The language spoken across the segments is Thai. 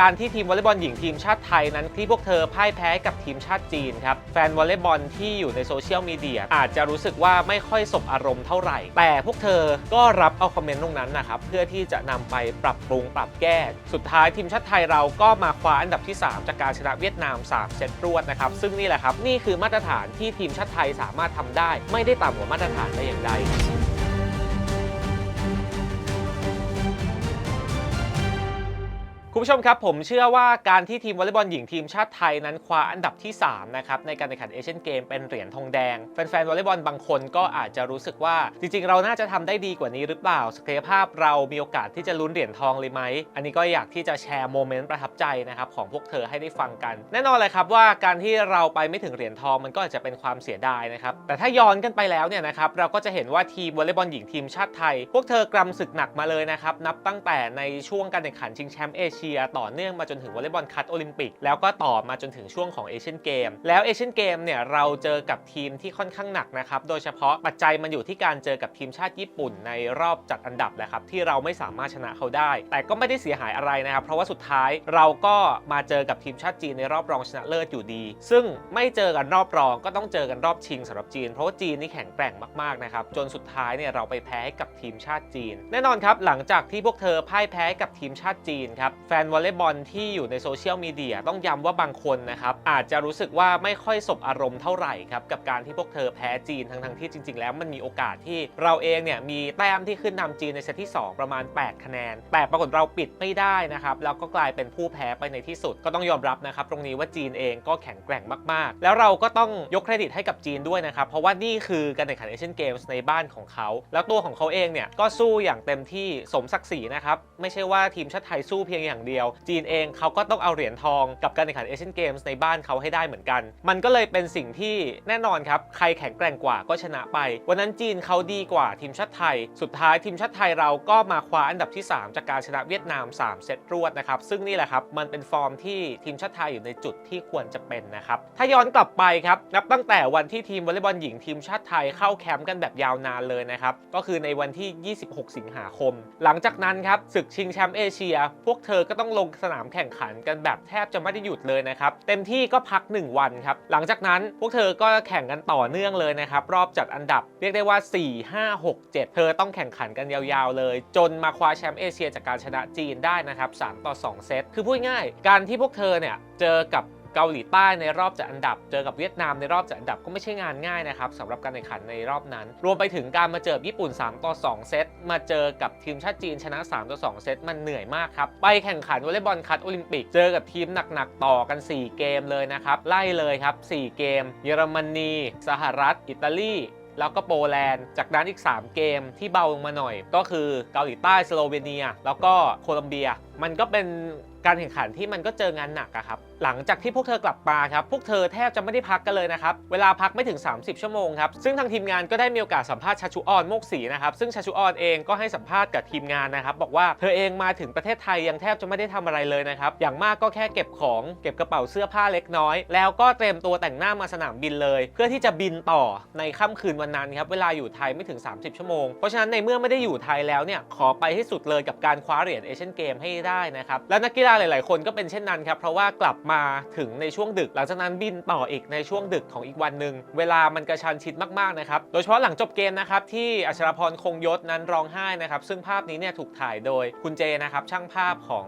การที่ทีมวอลเลย์บอลหญิงทีมชาติไทยนั้นที่พวกเธอพ่ายแพ้กับทีมชาติจีนครับ แฟนวอลเลย์บอลที่อยู่ในโซเชียลมีเดียอาจจะรู้สึกว่าไม่ค่อยสบอารมณ์เท่าไหร่ แต่พวกเธอก็รับเอาคอมเมนต์ตรงนั้นนะครับ เพื่อที่จะนำไปปรับปรุงปรับแก้ สุดท้ายทีมชาติไทยเราก็มาคว้าอันดับที่ 3 จากการชนะเวียดนาม 3 เซตรวดนะครับ ซึ่งนี่แหละครับนี่คือมาตรฐานที่ทีมชาติไทยสามารถทำได้ ไม่ได้ต่ำกว่ามาตรฐานได้อย่างใด ผู้ชมครับผมเชื่อว่าการที่ทีมวอลเลย์บอลหญิงทีมชาติไทยนั้นคว้าอันดับที่ 3 นะครับ ในการแข่งขันเอเชียนเกมเป็นเหรียญทองแดง แฟนๆวอลเลย์บอลบางคนก็อาจจะรู้สึกว่า จริงๆ เราน่าจะทำได้ดีกว่านี้หรือเปล่าศักยภาพเรามีโอกาสที่จะลุ้นเหรียญทองเลยไหม อันนี้ก็อยากที่จะแชร์โมเมนต์ประทับใจนะครับของพวกเธอให้ได้ฟังกัน แน่นอนเลยครับว่าการที่เราไปไม่ถึงเหรียญทองมันก็อาจจะเป็นความเสียดายนะครับแต่ถ้าย้อนกันไปแล้วเนี่ยนะครับเราก็จะเห็นว่าทีมวอลเลย์บอลหญิงทีมชาติไทย พวกเธอกรำศึกหนักมาเลยนะครับนับตั้งแต่ในช่วงการแข่งขันชิงแชมป์เอเชียต่อเนื่องมาจนถึงวอลเลย์บอลคัดโอลิมปิก แล้วก็ต่อมาจนถึงช่วงของเอเชียนเกม แล้วเอเชียนเกมเนี่ยเราเจอกับทีมที่ค่อนข้างหนักนะครับ โดยเฉพาะปัจจัยมันอยู่ที่การเจอกับทีมชาติญี่ปุ่นในรอบจัดอันดับแหละครับที่เราไม่สามารถชนะเขาได้ แต่ก็ไม่ได้เสียหายอะไรนะครับ เพราะว่าสุดท้ายเราก็มาเจอกับทีมชาติจีนในรอบรองชนะเลิศอยู่ดี ซึ่งไม่เจอกันรอบรองก็ต้องเจอกันรอบชิงสำหรับจีน เพราะว่าจีนนี่แข็งแกร่งมากๆนะครับจนสุดท้ายเนี่ยเราไปแพ้ให้กับทีมชาติจีน แน่นอนครับหลังจากที่พวกเธอพ่ายแพ้กับทีมชาติจีนครับแฟนวอลเลย์บอลที่อยู่ในโซเชียลมีเดียต้องย้ำว่าบางคนนะครับอาจจะรู้สึกว่าไม่ค่อยสบอารมณ์เท่าไหร่ครับกับการที่พวกเธอแพ้จีนทั้งๆที่จริง ๆ แล้วมันมีโอกาสที่เราเองเนี่ยมีแต้มที่ขึ้นนำจีนในเซตที่ 2 ประมาณ 8 คะแนน แต่ปรากฏเราปิดไม่ได้นะครับแล้วก็กลายเป็นผู้แพ้ไปในที่สุด ก็ต้องยอมรับนะครับตรงนี้ว่าจีนเองก็แข็งแกร่งมากๆ แล้วเราก็ต้องยกเครดิตให้กับจีนด้วยนะครับเพราะว่านี่คือการแข่งขันเอเชียนเกมส์ในบ้านของเขา แล้วตัวของเขาเองเนี่ยก็สู้อย่างเต็มที่สมศักดิ์ศรีนะครับไม่ใช่ว่าทีมชาติไทยสู้เพียงอย่างเดียวจีนเองเขาก็ต้องเอาเหรียญทองกับการแข่งขันเอเชียนเกมส์ในบ้านเขาให้ได้เหมือนกัน มันก็เลยเป็นสิ่งที่แน่นอนครับ ใครแข็งแกร่งกว่าก็ชนะไป วันนั้นจีนเขาดีกว่าทีมชาติไทย สุดท้ายทีมชาติไทยเราก็มาคว้าอันดับที่ 3 จากการชนะเวียดนาม 3 เซตรวดนะครับ ซึ่งนี่แหละครับมันเป็นฟอร์มที่ทีมชาติไทยอยู่ในจุดที่ควรจะเป็นนะครับ ถ้าย้อนกลับไปครับนับตั้งแต่วันที่ทีมวอลเลย์บอลหญิงทีมชาติไทยเข้าแคมป์กันแบบยาวนานเลยนะครับ ก็คือในวันที่ 26 สิงหาคม หลังจากนั้นครับศึกชิงแชมป์เอเชีย พวกเธอก็็ต้องลงสนามแข่งขันกันแบบแทบจะไม่ได้หยุดเลยนะครับเต็มที่ก็พัก 1 วันครับหลังจากนั้นพวกเธอก็แข่งกันต่อเนื่องเลยนะครับรอบจัดอันดับเรียกได้ว่า 4 5 6 7 เธอต้องแข่งขันกันยาวๆเลย จนมาคว้าแชมป์เอเชียจากการชนะจีนได้นะครับ3ต่อ 2 เซตคือพูดง่ายการที่พวกเธอเนี่ยเจอกับ เกาหลีใต้ในรอบจัดอันดับ เจอกับเวียดนามในรอบจัดอันดับก็ไม่ใช่งานง่ายนะครับสำหรับการแข่งขันในรอบนั้น รวมไปถึงการมาเจอญี่ปุ่น 3 ต่อ 2 เซตมาเจอกับทีมชาติจีนชนะ 3 ต่อ 2 เซตมันเหนื่อยมากครับไปแข่งขันวอลเลย์บอลคัดโอลิมปิกเจอกับทีมหนักๆต่อกัน 4 เกมเลยนะครับไล่เลยครับ 4 เกม เยอรมนี สหรัฐ อิตาลีแล้วก็โปแลนด์ จากนั้นอีก 3 เกมที่เบาลงมาหน่อย ก็คือเกาหลีใต้สโลเวเนีย แล้วก็โคลัมเบีย มันก็เป็น การแข่งขันที่มันก็เจองานหนักอะครับ หลังจากที่พวกเธอกลับมาครับ พวกเธอแทบจะไม่ได้พักกันเลยนะครับ เวลาพักไม่ถึง 30 ชั่วโมงครับ ซึ่งทางทีมงานก็ได้มีโอกาสสัมภาษณ์ชาชูออนโมกศรีนะครับ ซึ่งชาชูออนเองก็ให้สัมภาษณ์กับทีมงานนะครับ บอกว่าเธอเองมาถึงประเทศไทยยังแทบจะไม่ได้ทำอะไรเลยนะครับ อย่างมากก็แค่เก็บของเก็บกระเป๋าเสื้อผ้าเล็กน้อย แล้วก็เตรียมตัวแต่งหน้ามาสนามบินเลย เพื่อที่จะบินต่อในค่ำคืนวันนั้นครับ เวลาอยู่ไทยไม่ถึง 30 ชั่วโมง เพราะฉะนั้นในเมื่อไม่ได้อยู่ไทยแล้วเนี่ยขอไปให้สุดเลยกับการคว้าเหรียญเอเชียนเกมให้ได้นะครับและนักกีฬาหลาย ๆ คนก็เป็นเช่นนั้นครับ เพราะว่ากลับมาถึงในช่วงดึก หลังจากนั้นบินต่ออีกในช่วงดึกของอีกวันหนึ่งเวลามันกระชันชิดมาก ๆ นะครับ โดยเฉพาะหลังจบเกมนะครับที่อัชรพรคงยศนั้นร้องไห้นะครับซึ่งภาพนี้เนี่ยถูกถ่ายโดยคุณเจนะครับช่างภาพของ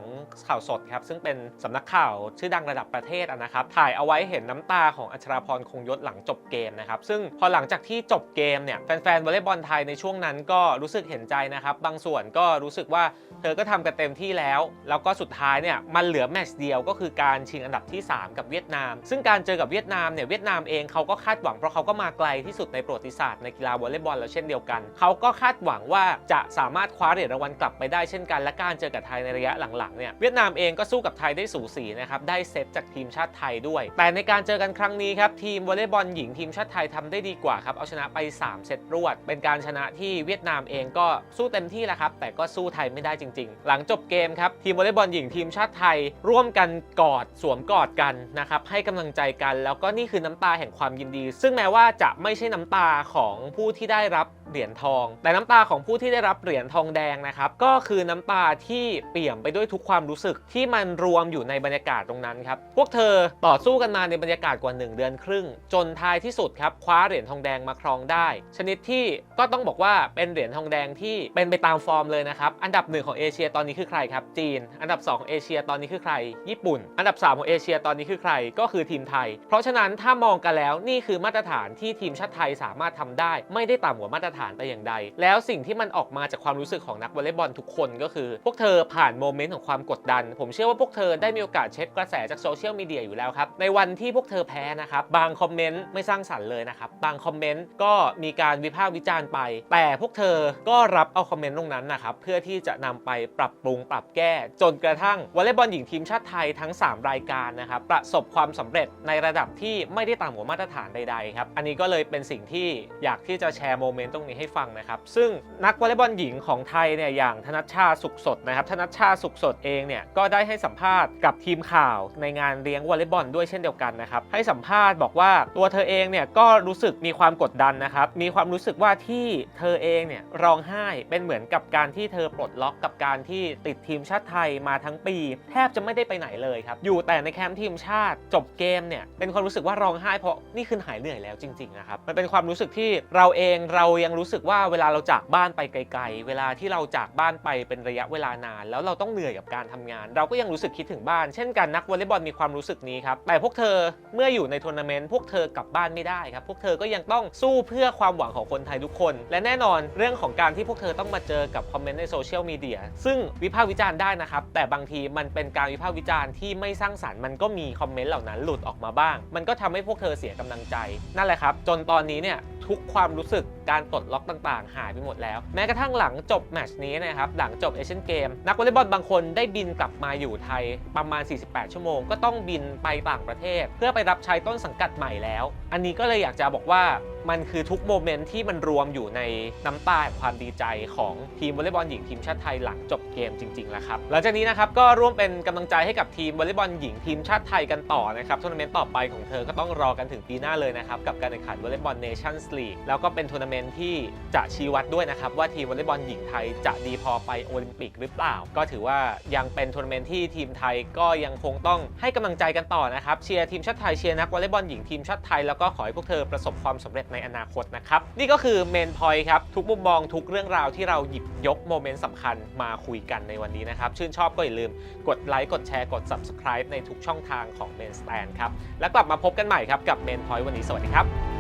ข่าวสดครับซึ่งเป็นสำนักข่าวชื่อดังระดับประเทศนะครับถ่ายเอาไว้เห็นน้ำตาของอัชราพรคงยศหลังจบเกมนะครับซึ่งพอหลังจากที่จบเกมเนี่ยแฟนๆวอลเลย์บอลไทยในช่วงนั้นก็รู้สึกเห็นใจนะครับบางส่วนก็รู้สึกว่าเธอก็ทำกันเต็มที่แล้ว แล้วก็สุดท้ายเนี่ยมันเหลือแมตช์เดียวก็คือการชิงอันดับที่ 3 กับเวียดนาม ซึ่งการเจอกับเวียดนามเนี่ยเวียดนามเองเขาก็คาดหวังเพราะเขาก็มาไกลที่สุดในประวัติศาสตร์ในกีฬาวอลเลย์บอลแล้วเช่นเดียวกัน เขาก็คาดหวังว่าจะสามารถคว้าเหรียญรางวัลกลับไปได้เช่นกัน และการเจอกับไทยในระยะหลังๆเนี่ยเวียดนามเองก็สู้กับไทยได้สูสีนะครับได้เซตจากทีมชาติไทยด้วย แต่ในการเจอกันครั้งนี้ครับทีมวอลเลย์บอลหญิงทีมชาติไทยทำได้ดีกว่าครับเอาชนะไป 3 เซตรวด เป็นการชนะที่เวียดนามเองก็สู้เต็มที่แล้วครับแต่ก็สู้ไทยไม่ได้จริง ๆ หลังจบเกมครับทีมวอลเลย์บอลหญิงทีมชาติไทย ร่วมกันกอดสวมกอดกันนะครับให้กำลังใจกัน แล้วก็นี่คือน้ำตาแห่งความยินดี ซึ่งแม้ว่าจะไม่ใช่น้ำตาของผู้ที่ได้รับ เหรียญทอง แต่น้ำตาของผู้ที่ได้รับเหรียญทองแดงนะครับก็คือน้ำตาที่เปี่ยมไปด้วยทุกความรู้สึกที่มันรวมอยู่ในบรรยากาศตรงนั้นครับพวกเธอต่อสู้กันมาในบรรยากาศกว่า 1 เดือนครึ่ง จนท้ายที่สุดครับคว้าเหรียญทองแดงมาครองได้ ชนิดที่ก็ต้องบอกว่าเป็นเหรียญทองแดงที่เป็นไปตามฟอร์มเลยนะครับอันดับหนึ่งของเอเชียตอนนี้คือใครครับจีน อันดับ2ของเอเชียตอนนี้คือใคร ญี่ปุ่น อันดับ 3 ของเอเชียตอนนี้คือใครก็คือทีมไทย เพราะฉะนั้นถ้ามองกันแล้วนี่คือมาตรฐานที่ทีมชาติไทยสามารถทำได้ ไม่ได้ต่ำกว่ามาตรฐานแต่อย่างใด แล้วสิ่งที่มันออกมาจากความรู้สึกของนักวอลเลย์บอลทุกคนก็คือ พวกเธอผ่านโมเมนต์ของความกดดัน ผมเชื่อว่าพวกเธอได้มีโอกาสเช็คกระแสจากโซเชียลมีเดียอยู่แล้วครับ ในวันที่พวกเธอแพ้นะครับ บางคอมเมนต์ไม่สร้างสรรค์เลยนะครับ บางคอมเมนต์ก็มีการวิพากษ์วิจารณ์ไป แต่พวกเธอก็รับเอาคอมเมนต์ตรงนั้นนะครับเพื่อที่จะนำไปปรับปรุงปรับแก้ จนกระทั่งวอลเลย์บอลหญิงทีมชาติไทยทั้ง 3 รายการนะครับประสบความสำเร็จในระดับที่ไม่ได้ต่ำกว่ามาตรฐานใดๆครับอันนี้ก็เลยเป็นสิ่งที่อยากที่จะแชร์โมเมนต์ตรงนี้ให้ฟังนะครับ ซึ่งนักวอลเลย์บอลหญิงของไทยเนี่ยอย่างธนัชชาสุขสดนะครับธนัชชาสุขสดเองเนี่ยก็ได้ให้สัมภาษณ์กับทีมข่าวในงานเลี้ยงวอลเลย์บอลด้วยเช่นเดียวกันนะครับให้สัมภาษณ์บอกว่าตัวเธอเองเนี่ยก็รู้สึกมีความกดดันนะครับมีความรู้สึกว่าที่เธอเองเนี่ยร้องไห้เป็นเหมือนกับการที่เธอปลดล็อกกับการที่ติดทีมชาติไทยมาทั้งปี แทบจะไม่ได้ไปไหนเลยครับอยู่แต่ในแคมป์ทีมชาติจบเกมเนี่ยเป็นความรู้สึกว่าร้องไห้เพราะนี่คือหายเหนื่อยแล้วจริงๆนะครับมันเป็นความรู้สึกที่เราเองเรายังรู้สึกว่าเวลาเราจากบ้านไปไกล ๆ เวลาที่เราจากบ้านไปเป็นระยะเวลานาน แล้วเราต้องเหนื่อยกับการทำงาน เราก็ยังรู้สึกคิดถึงบ้าน เช่นกันนักวอลเลย์บอลมีความรู้สึกนี้ครับแต่พวกเธอเมื่ออยู่ในทัวร์นาเมนต์พวกเธอกลับบ้านไม่ได้ครับพวกเธอก็ยังต้องสู้เพื่อความหวังของคนไทยทุกคน และแน่นอนเรื่องของการที่พวกเธอต้องมาเจอกับคอมเมนต์ในโซเชียลมีเดียซึ่งวิพากษ์วิจารณ์ได้นะครับแต่บางทีมันเป็นการวิพากษ์วิจารณ์ที่ไม่สร้างสรรค์มันก็มีคอมเมนต์เหล่านั้นหลุดออกมาบ้าง มันก็ทำให้พวกเธอเสียกำลังใจ นั่นแหละครับ จนตอนนี้เนี่ยทุกความรู้สึกการปลดล็อกต่างๆ หายไปหมดแล้ว แม้กระทั่งหลังจบแมตช์นี้นะครับหลังจบเอเชียนเกมนักวอลเลย์บอลบางคนได้บินกลับมาอยู่ไทยประมาณ 48 ชั่วโมง ก็ต้องบินไปต่างประเทศ เพื่อไปรับใช้ต้นสังกัดใหม่แล้ว อันนี้ก็เลยอยากจะบอกว่า มันคือทุกโมเมนต์ที่มันรวมอยู่ในน้ำตาแห่งความดีใจของทีมวอลเลย์บอลหญิงทีมชาติไทยหลังจบเกมจริงๆแล้วครับ หลังจากนี้นะครับก็ร่วมเป็นกำลังใจให้กับทีมวอลเลย์บอลหญิงทีมชาติไทยกันต่อนะครับทัวร์นาเมนต์ต่อไปของเธอก็ต้องรอกันถึงปีหน้าเลยนะครับ กับการแข่งขันวอลเลย์บอลเนชั่นส์ลีกแล้วก็เป็นทัวร์นาเมนต์ที่จะชี้วัดด้วยนะครับว่าทีมวอลเลย์บอลหญิงไทยจะดีพอไปโอลิมปิกหรือเปล่า ก็ถือว่ายังเป็นทัวร์นาเมนต์ที่ทีมไทยก็ยังคงต้องให้กำลังใจกันต่อนะครับเชียร์ทีมชาติไทยเชียร์นักวอลเลย์บอลหญิงทีมชาติไทยแล้วก็ขอให้พวกเธอประสบความสำเร็จในอนาคตนะครับ นี่ก็คือเมนพอยต์ครับ ทุกมุมมองทุกเรื่องราวที่เราหยิบยกโมเมนต์สำคัญมาคุยกันในวันนี้นะครับ ชื่นชอบก็อย่าลืมกดไลค์กดแชร์กด subscribe ในทุกช่องทางของ Main Stand ครับ แล้วกลับมาพบกันใหม่ครับกับ Main Point วันนี้สวัสดีครับ